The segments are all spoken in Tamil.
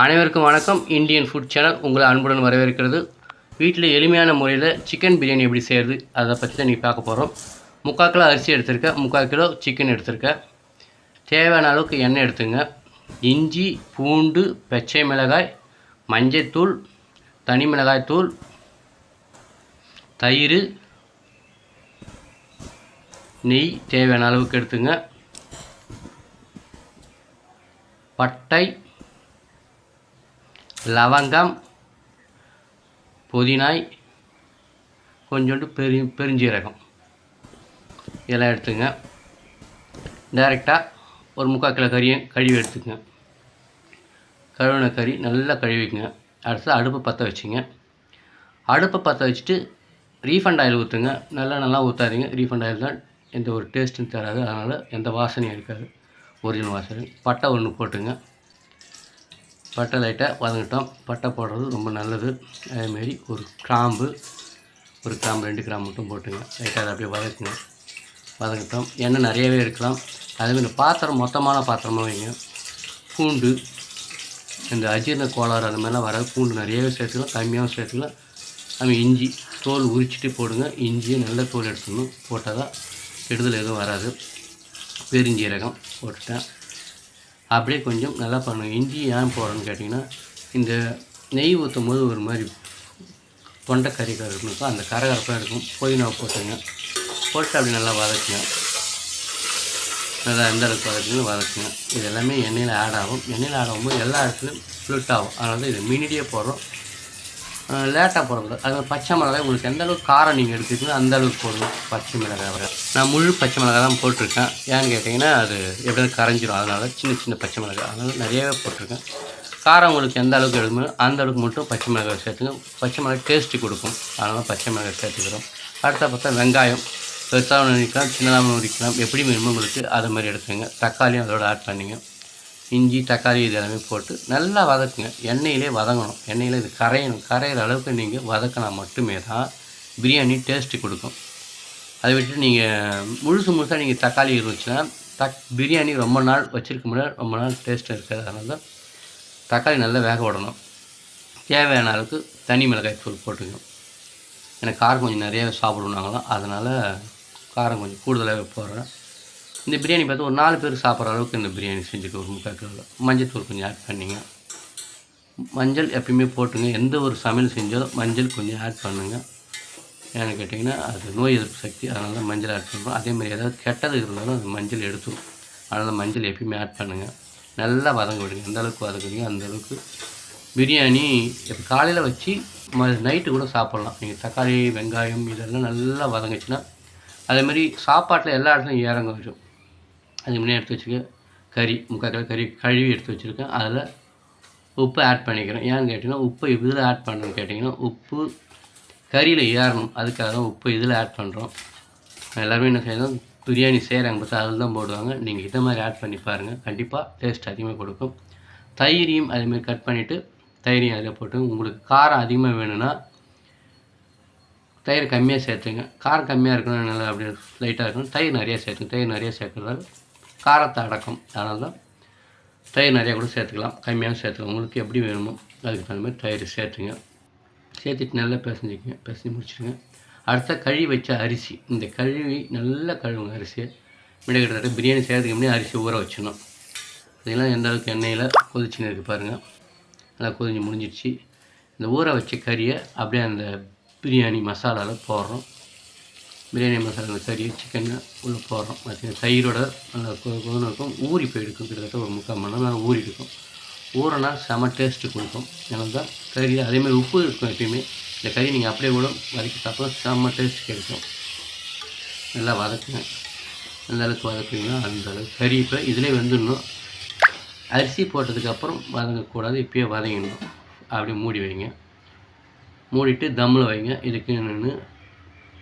அனைவருக்கும் வணக்கம். இந்தியன் ஃபுட் சேனல் உங்களை அன்புடன் வரவேற்கிறது. வீட்டில் எளிமையான முறையில் சிக்கன் பிரியாணி எப்படி செய்கிறது அதை பற்றி தான் நீங்கள் பார்க்க போகிறோம் முக்கால் கிலோ அரிசி எடுத்திருக்கேன். முக்கால் கிலோ சிக்கன் எடுத்திருக்கேன். தேவையான அளவுக்கு எண்ணெய் எடுத்துங்க. இஞ்சி பூண்டு பச்சை மிளகாய் மஞ்சத்தூள் தனி மிளகாய் தூள் தயிர் நெய் தேவையான அளவுக்கு எடுத்துங்க. பட்டை லவங்கம் புதினாய் கொஞ்சோண்டு பெரி பெருஞ்சீரகம். இதெல்லாம் எடுத்துங்க. டைரெக்டாக ஒரு முக்கால் கிலோ கறியை கழுவி எடுத்துங்க. கழுவின கறி நல்லா கழுவிக்குங்க அடுத்து அடுப்பை பற்ற வச்சுங்க. அடுப்பை பற்ற வச்சுட்டு ரீஃபண்ட் ஆயில் ஊற்றுங்க நல்லா நல்லா ஊற்றாதீங்க ரீஃபண்ட் ஆயில் தான் எந்த ஒரு டேஸ்ட்டும் தராது. அதனால் எந்த வாசனையும் இருக்காது. ஒரிஜினல் வாசனை. பட்டை ஒன்று போட்டுங்க. பட்டை லைட்டாக வதங்கிட்டோம். பட்டை போடுறது ரொம்ப நல்லது. அதேமாரி ஒரு கிராம்பு ஒரு கிராம்பு ரெண்டு கிராம்பு மட்டும் போட்டுங்க. லைட்டாக அதை அப்படியே வதக்குங்க. வதங்கிட்டோம் எண்ணெய் நிறையவே இருக்கலாம் அதேமாதிரி பாத்திரம் மொத்தமான பாத்திரமாக வைங்க. பூண்டு இந்த அஜீரண கோளாறு அந்த மாதிரிலாம் வராது. பூண்டு நிறையவே சேர்த்துக்கலாம். கம்மியாகவும் சேர்த்துக்கலாம். அதுமாதிரி இஞ்சி தோல் உரிச்சிட்டு போடுங்க. இஞ்சியை நல்ல தோல் எடுத்துடணும். போட்டால் தான் கெடுதல் எதுவும் வராது. பெருஞ்சீரகம் போட்டுட்டேன். அப்படியே கொஞ்சம் நல்லா பண்ணுங்க. இஞ்சி ஏன் போடுறேன்னு கேட்டிங்கன்னா இந்த நெய் ஊற்றும் போது ஒரு மாதிரி தொண்டை கறி இருக்கும் அந்த கரகரப்பாக இருக்கும். புதினா போட்டுங்க. போட்டு அப்படி நல்லா வதக்குங்க. நல்லா எந்த அளவுக்கு வதக்குங்க வதக்குங்க. இது எல்லாமே எண்ணெயில் ஆட் ஆகும். எண்ணெயில் ஆட் ஆகும்போது எல்லா இடத்துலையும் ஃப்ளிட் ஆகும். அதனால் இது மினிடியே போடுறோம். லேட்டாக போடுறது. அது பச்சை மிளகாய் உங்களுக்கு எந்த அளவுக்கு காரம் நீங்கள் எடுத்துக்கீங்களோ அந்த அளவுக்கு போடணும் பச்சை மிளகாய் வர. நான் முழு பச்சை மிளகாய் தான் போட்டிருக்கேன். ஏன்னு கேட்டிங்கன்னா அது எப்படியாவது கரைஞ்சிரும். அதனால் சின்ன சின்ன பச்சை மிளகாய். அதனால் நிறையவே போட்டிருக்கேன். காரம் உங்களுக்கு எந்த அளவுக்கு எடுக்கணும் அந்த அளவுக்கு மட்டும் பச்சை மிளகாய் சேர்த்துங்க. பச்சை மிளகாய் டேஸ்ட்டு கொடுக்கும். அதனால் பச்சை மிளகாய் சேர்த்துக்கிறோம். அடுத்த பார்த்தா வெங்காயம். பெருசாக நுரிக்கலாம் சின்னதாக நுரிக்கலாம் எப்படி வேணுமோ உங்களுக்கு அதை மாதிரி எடுத்துங்க தக்காளியும் அதோட ஆட் பண்ணிங்க. இஞ்சி தக்காளி இது எல்லாமே போட்டு நல்லா வதக்குங்க. எண்ணெயிலே வதங்கணும். எண்ணெயில் இது கரையணும். கரையிற அளவுக்கு நீங்கள் வதக்கினா மட்டுமே தான் பிரியாணி டேஸ்ட்டு கொடுக்கும். அதை விட்டு நீங்கள் முழுசு முழுசாக நீங்கள் தக்காளி இருந்துச்சுன்னா தக் பிரியாணி ரொம்ப நாள் வச்சுருக்க முடியாது ரொம்ப நாள் டேஸ்ட்டாக இருக்காது அதனால தான் தக்காளி நல்லா வேக விடணும். தேவையான அளவுக்கு தனி மிளகாய் தூள் போட்டுக்கணும். எனக்கு காரம் கொஞ்சம் நிறைய சாப்பிடுவாங்களாம் அதனால் காரம் கொஞ்சம் கூடுதலாகவே போடுறேன். இந்த பிரியாணி பார்த்து ஒரு நாலு பேர் சாப்பிட்ற அளவுக்கு இந்த பிரியாணி செஞ்சுட்டு ஒரு முக்கால் கிலோ மஞ்சள் கொஞ்சம் ஆட் பண்ணிங்க. மஞ்சள் எப்பயுமே போட்டுங்க. எந்த ஒரு சமையல் செஞ்சாலும் மஞ்சள் கொஞ்சம் ஆட் பண்ணுங்கள் ஏன்னு கேட்டிங்கன்னா அது நோய் எதிர்ப்பு சக்தி. அதனால தான் மஞ்சள் ஆட் பண்ணுறோம் அதேமாதிரி ஏதாவது கெட்டது இருந்தாலும் அது மஞ்சள் எடுத்துரும். அதனால் மஞ்சள் எப்பயுமே ஆட் பண்ணுங்கள் நல்லா வதங்க விடுங்க. எந்த அளவுக்கு வதங்குறீங்க அந்தளவுக்கு பிரியாணி இப்போ காலையில் வச்சு ம நைட்டு கூட சாப்பிட்லாம். நீங்கள் தக்காளி வெங்காயம் இதெல்லாம் நல்லா வதங்குச்சுன்னா அதேமாதிரி சாப்பாட்டில் எல்லா இடத்துலையும் இறங்க வரும். அது முன்னே எடுத்து வச்சுருக்கேன். கறி முக்கால் கிலோ கறி கழுவி எடுத்து வச்சுருக்கேன். அதில் உப்பு ஆட் பண்ணிக்கிறேன். ஏன்னு கேட்டிங்கன்னா உப்பு இதில் ஆட் பண்ணணும்னு கேட்டிங்கன்னா உப்பு கறியில் ஏறணும். அதுக்காக தான் உப்பு இதில் ஆட் பண்ணுறோம் எல்லாருமே என்ன செய்யணும்? பிரியாணி செய்கிறாங்க பார்த்து அதில் தான் போடுவாங்க. நீங்கள் இதை மாதிரி ஆட் பண்ணி பாருங்கள் கண்டிப்பாக டேஸ்ட் அதிகமாக கொடுக்கும். தயிரையும் அதேமாதிரி கட் பண்ணிவிட்டு தயிரையும் அதில் போட்டு உங்களுக்கு காரம் அதிகமாக வேணும்னா தயிர் கம்மியாக சேர்த்துங்க. காரம் கம்மியாக இருக்கணும் நல்லா அப்படியே லைட்டாக இருக்கணும். தயிர் நிறையா சேர்த்துங்க. தயிர் நிறையா சேர்க்குறதால காரத்தை அடக்கும். அதனால தான் தயிர் நிறையா கூட சேர்த்துக்கலாம். கம்மியாக சேர்த்துக்கலாம். உங்களுக்கு எப்படி வேணுமோ அதுக்கு தகுந்த மாதிரி தயிர் சேர்த்துங்க. சேர்த்துட்டு நல்லா பிசைஞ்சிக்கங்க. பிசைஞ்சு முடிச்சுடுங்க அடுத்த கழுவி வச்ச அரிசி. இந்த கழுவி நல்லா கழுவுங்க அரிசியை. முன்னாடி கிட்டத்தட்ட பிரியாணி செய்கிறதுக்கு முன்னாடி அரிசி ஊற வச்சிடணும். இதெல்லாம் எந்த அளவுக்கு எண்ணெயில் கொதிச்சுன்னு இருக்குது பாருங்கள் நல்லா கொதிஞ்சு முடிஞ்சிடுச்சு இந்த ஊற வச்ச கறியை அப்படியே அந்த பிரியாணி மசாலாவில் போடுறோம். பிரியாணி மசாலா கறி சிக்கன் உள்ளே போடுறோம். பார்த்தீங்கன்னா தயிரோட நல்லா கொதினு இருக்கும். ஊறி போயிருக்கும் கிட்டத்தட்ட ஒரு முக்கால் மணி நேரம் ஊறி இருக்கும். ஊறினா செம டேஸ்ட்டு கொடுக்கும். எனக்கு தான் கறி அதேமாதிரி உப்பு இருக்கும் எப்பயுமே. இந்த கறி நீங்கள் அப்படியே கூட வதக்கி சாப்பிடும் செம்ம டேஸ்ட் கிடைக்கும். நல்லா வதக்குங்க. எந்த அளவுக்கு வதக்குறீங்களோ அந்த அளவுக்கு. கறி இப்போ இதிலே வந்துடணும். அரிசி போட்டதுக்கப்புறம் வதங்கக்கூடாது. இப்போயே வதங்கிடணும். அப்படியே மூடி வைங்க. மூடிட்டு தம்மில் வைங்க. இதுக்கு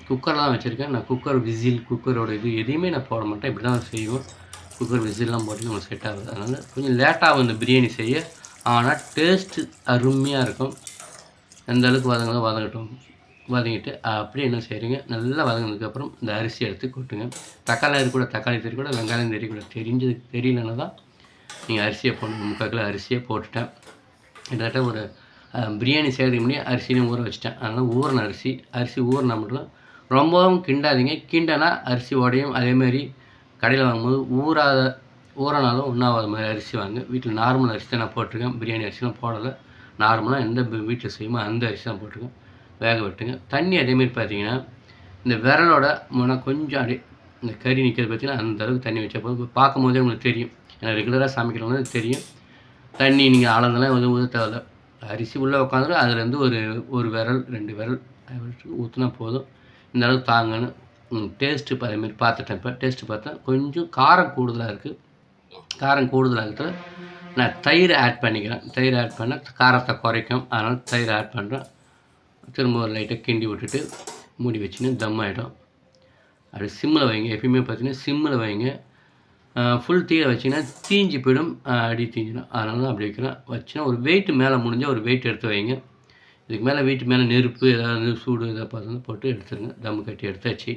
குக்கர் தான் வச்சுருக்கேன். நான் குக்கர் விசில் குக்கரோட இது எதையுமே நான் போட மாட்டேன். இப்படி தான் செய்வோம் குக்கர் விசில்லாம் போட்டு நம்மளுக்கு செட் ஆகுது. அதனால் கொஞ்சம் லேட்டாகும் இந்த பிரியாணி செய்ய. ஆனால் டேஸ்ட்டு அருமையாக இருக்கும். அந்தளவுக்கு வதங்க வதங்கட்டும். வதங்கிட்டு அப்படியே என்ன செய்கிறீங்க நல்லா வதங்கினதுக்கப்புறம் இந்த அரிசி எடுத்து கொட்டுங்க. தக்காளி அரி கூட தக்காளி தெரிய கூட வெங்காயம் தெரிய கூட தெரிஞ்சது தெரியலன்னா தான் நீங்கள் அரிசியை போடணும். முக்கால் கிலோ அரிசியை போட்டுட்டேன். கிட்டத்தட்ட ஒரு பிரியாணி செய்கிறதுக்கு முன்னாடி அரிசியும் ஊற வச்சிட்டேன். அதனால் ஊறின அரிசி அரிசி ஊறினா மட்டும் ரொம்பவும் கிண்டாதீங்க. கிண்டனா அரிசி உடையும் அதேமாரி கடையில் வாங்கும்போது ஊறாத ஊறனாலும் ஒன்றாவது மாதிரி அரிசி வாங்க. வீட்டில் நார்மல் அரிசி தான் நான் போட்டிருக்கேன். பிரியாணி அரிசிலாம் போடலை. நார்மலாக எந்த வீட்டில் செய்யுமோ அந்த அரிசி தான் போட்டிருக்கேன். வேக விட்டுங்க. தண்ணி அதேமாரி பார்த்தீங்கன்னா இந்த விரலோட முனை கொஞ்சம் அடி இந்த கறி நிற்கிறது பார்த்திங்கன்னா அந்த அளவுக்கு தண்ணி வச்சா போதும். பார்க்கும்போதே உங்களுக்கு தெரியும். ஏன்னா ரெகுலராக சமைக்கிறவங்க தெரியும். தண்ணி நீங்கள் அளந்தெல்லாம் எதுவும் ஊற்ற தேவையில்ல. அரிசி உள்ளே உட்காந்துட்டு அதுலேருந்து ஒரு ஒரு விரல் ரெண்டு விரல் ஊற்றினா போதும். இந்த அளவுக்கு தாங்கன்னு டேஸ்ட்டு அதேமாரி பார்த்துட்டேன் இப்போ. டேஸ்ட்டு பார்த்தேன் கொஞ்சம் காரம் கூடுதலாக இருக்குது காரம் கூடுதலாக இருக்கிறது நான் தயிர் ஆட் பண்ணிக்கிறேன். தயிர் ஆட் பண்ணால் காரத்தை குறைக்கும். அதனால் தயிர் ஆட் பண்ணுறேன் திரும்ப ஒரு லைட்டாக கிண்டி விட்டுட்டு மூடி வச்சுன்னு தம் ஆகிடும் அப்படி சிம்மில் வைங்க. எப்பயுமே பார்த்தீங்கன்னா சிம்மில் வைங்க. ஃபுல் தீயை வச்சிங்கன்னா தீஞ்சு போயிடும். அடி தீஞ்சிடும். அதனால தான் அப்படி வைக்கிறேன். வச்சுன்னா ஒரு வெயிட் மேலே முடிஞ்சால் ஒரு வெயிட் எடுத்து வைங்க. இதுக்கு மேலே வீட்டு மேலே நெருப்பு ஏதாவது சூடு ஏதாவது பார்த்தா போட்டு எடுத்துருங்க. தம்மு கட்டி எடுத்தாச்சு.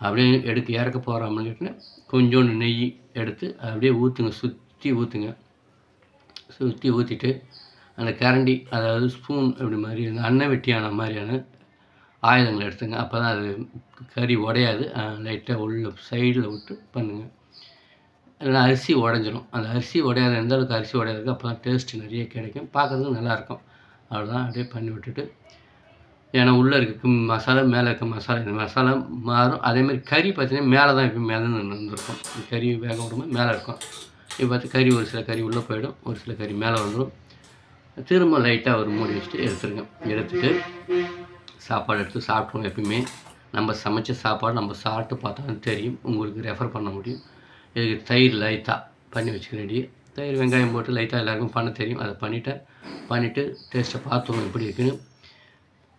அப்படியே எடுக்க இறக்க போகிறாமன்னு கேட்டிங்கன்னா கொஞ்சோண்டு நெய் எடுத்து அப்படியே ஊற்றுங்க சுற்றி ஊற்றுங்க சுற்றி ஊற்றிட்டு அந்த கரண்டி அதாவது ஸ்பூன் அப்படி மாதிரி இந்த அன்னை வெட்டியான மாதிரியான ஆயுதங்களை எடுத்துங்க. அப்போ தான் அது கறி உடையாது. லைட்டாக உள்ள சைடில் விட்டு பண்ணுங்கள் இல்லைன்னா அரிசி உடஞ்சிரும். அந்த அரிசி உடையாத எந்த அளவுக்கு அரிசி உடையாதுக்கு அப்போ தான் டேஸ்ட்டு நிறைய கிடைக்கும். பார்க்குறதுக்கு நல்லாயிருக்கும் அவ்வளோதான் அப்படியே பண்ணி விட்டுட்டு ஏன்னா உள்ளே இருக்க மசாலா மேலே இருக்க மசாலா இந்த மசாலா மாறும். அதேமாதிரி கறி பார்த்தீங்கன்னா மேலே தான் இப்போ மேலே இருந்திருக்கும் கறி வேக விடும்போது மேலே இருக்கும். இப்போ பார்த்து கறி ஒரு சில கறி உள்ளே போயிடும் ஒரு சில கறி மேலே வந்துடும் திரும்ப லைட்டாக ஒரு மூடி வச்சுட்டு எடுத்துருங்க. எடுத்துட்டு சாப்பாடு எடுத்து சாப்பிட்ருவோம் எப்பயுமே. நம்ம சமைச்ச சாப்பாடு நம்ம சாப்பிட்டு பார்த்தா தெரியும். உங்களுக்கு ரெஃபர் பண்ண முடியும். இதுக்கு தயிர் லைட்டாக பண்ணி வச்சுக்க ரெடியே தயிர் வெங்காயம் போட்டு லைட்டாக எல்லாருக்கும் பண்ண தெரியும். அதை பண்ணிவிட்டேன் பண்ணிவிட்டு டேஸ்ட்டை பார்த்தோம் எப்படி இருக்குன்னு.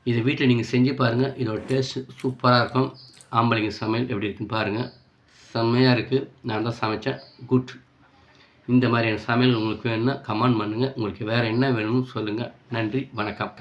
இதை வீட்டில் நீங்கள் செஞ்சு பாருங்கள் இதோட டேஸ்ட் சூப்பராக இருக்கும். ஆம்பளைங்க சமையல் எப்படி இருக்குன்னு பாருங்கள் செம்மையாக இருக்குது நான் தான் சமைத்தேன் குட் இந்த மாதிரியான சமையல் உங்களுக்கு வேணும்னா கமெண்ட் பண்ணுங்கள் உங்களுக்கு வேறு என்ன வேணும்னு சொல்லுங்கள் நன்றி. வணக்கம்.